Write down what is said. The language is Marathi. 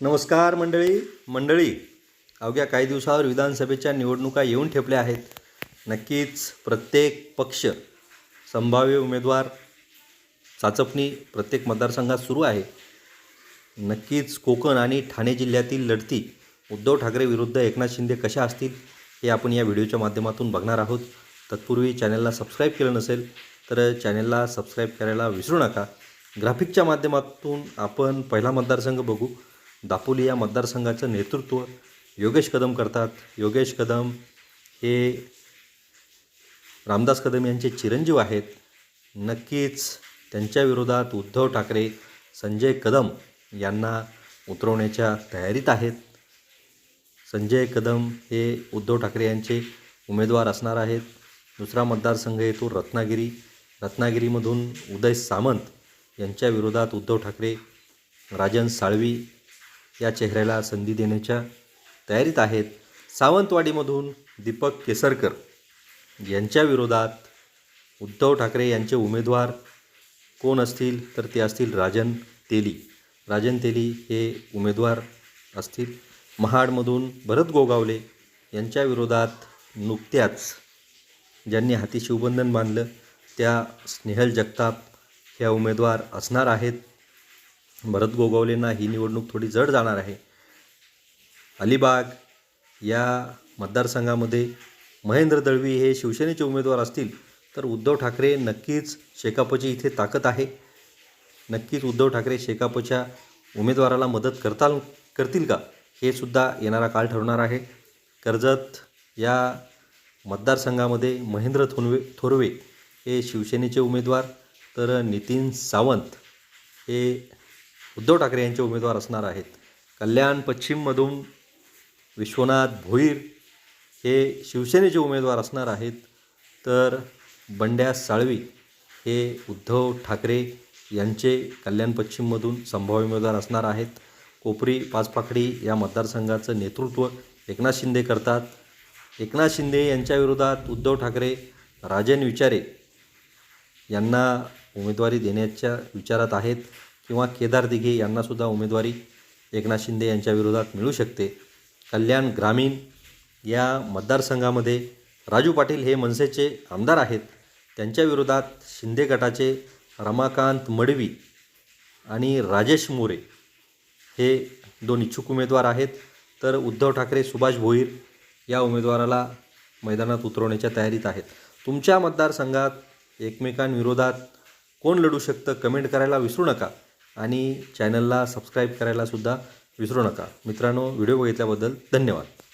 नमस्कार मंडळी. मंडळी अवघ्या काही दिवसावर विधानसभेच्या निवडणुका येऊन ठेपल्या आहेत. नक्कीच प्रत्येक पक्ष संभाव्य उमेदवार चाचपणी प्रत्येक मतदारसंघात सुरू आहे. नक्कीच कोकण आणि ठाणे जिल्ह्यातील लढती उद्धव ठाकरे विरुद्ध एकनाथ शिंदे कशा असतील हे आपण या व्हिडिओच्या माध्यमातून बघणार आहोत. तत्पूर्वी चॅनलला सबस्क्राईब केलं नसेल तर चॅनलला सबस्क्राईब करायला विसरू नका. ग्राफिकच्या माध्यमातून आपण पहिला मतदारसंघ बघू. दापोली या मतदारसंघाचं नेतृत्व योगेश कदम करतात. योगेश कदम हे रामदास कदम यांचे चिरंजीव आहेत. नक्कीच त्यांच्या विरोधात उद्धव ठाकरे संजय कदम यांना उतरवण्याच्या तयारीत आहेत. संजय कदम हे उद्धव ठाकरे यांचे उमेदवार असणार आहेत. दुसरा मतदारसंघ येतो रत्नागिरी. रत्नागिरीमधून उदय सामंत यांच्या विरोधात उद्धव ठाकरे राजन साळवी या चेहऱ्याला संधी देण्याच्या तयारीत आहेत सावंतवाडीमधून दीपक केसरकर. यांच्या विरोधात उद्धव ठाकरे यांचे उमेदवार कोण असतील? तर ते असतील राजन तेली. राजन तेली हे उमेदवार असतील. महाडमधून भरत गोगावले यांच्या विरोधात नुकत्याच ज्यांनी हाती शिवबंधन बांधलं त्या स्नेहल जगताप ह्या उमेदवार असणार आहेत. भरत गोगावलेंना ही निवडणूक थोडी जड जाणार आहे. अलिबाग या मतदारसंघामध्ये महेंद्र दळवी हे शिवसेनेचे उमेदवार असतील तर उद्धव ठाकरे नक्कीच शेकापची इथे ताकद आहे. नक्कीच उद्धव ठाकरे शेकापच्या उमेदवाराला मदत करताल करतील का? हे सुद्धा येणारा काळ ठरणार आहे. कर्जत या मतदारसंघामध्ये महेंद्र थोनवे थोरवे हे शिवसेनेचे उमेदवार तर नितीन सावंत हे उद्धव ठाकरे यांचे उमेदवार असणार आहेत. कल्याण पश्चिममधून विश्वनाथ भोईर हे शिवसेनेचे उमेदवार असणार आहेत. तर बंड्या साळवी हे उद्धव ठाकरे यांचे कल्याण पश्चिममधून संभाव्य उमेदवार असणार आहेत. कोपरी पाचपाखडी या मतदारसंघाचं नेतृत्व एकनाथ शिंदे करतात. एकनाथ शिंदे यांच्या विरोधात उद्धव ठाकरे राजन विचारे यांना उमेदवारी देण्याच्या विचारात आहेत. किंवा केदार दिघे यांनासुद्धा उमेदवारी एकनाथ शिंदे यांच्या विरोधात मिळू शकते. कल्याण ग्रामीण या मतदारसंघामध्ये राजू पाटील हे मनसेचे आमदार आहेत. त्यांच्या विरोधात शिंदे गटाचे रमाकांत मडवी आणि राजेश मोरे हे दोन इच्छुक उमेदवार आहेत. तर उद्धव ठाकरे सुभाष भोईर या उमेदवाराला मैदानात उतरवण्याच्या तयारीत आहेत. तुमच्या मतदारसंघात एकमेकांविरोधात कोण लढू शकतं कमेंट करायला विसरू नका. आणि चॅनलला सबस्क्राईब करायलासुद्धा विसरू नका. मित्रांनो व्हिडिओ बघितल्याबद्दल धन्यवाद.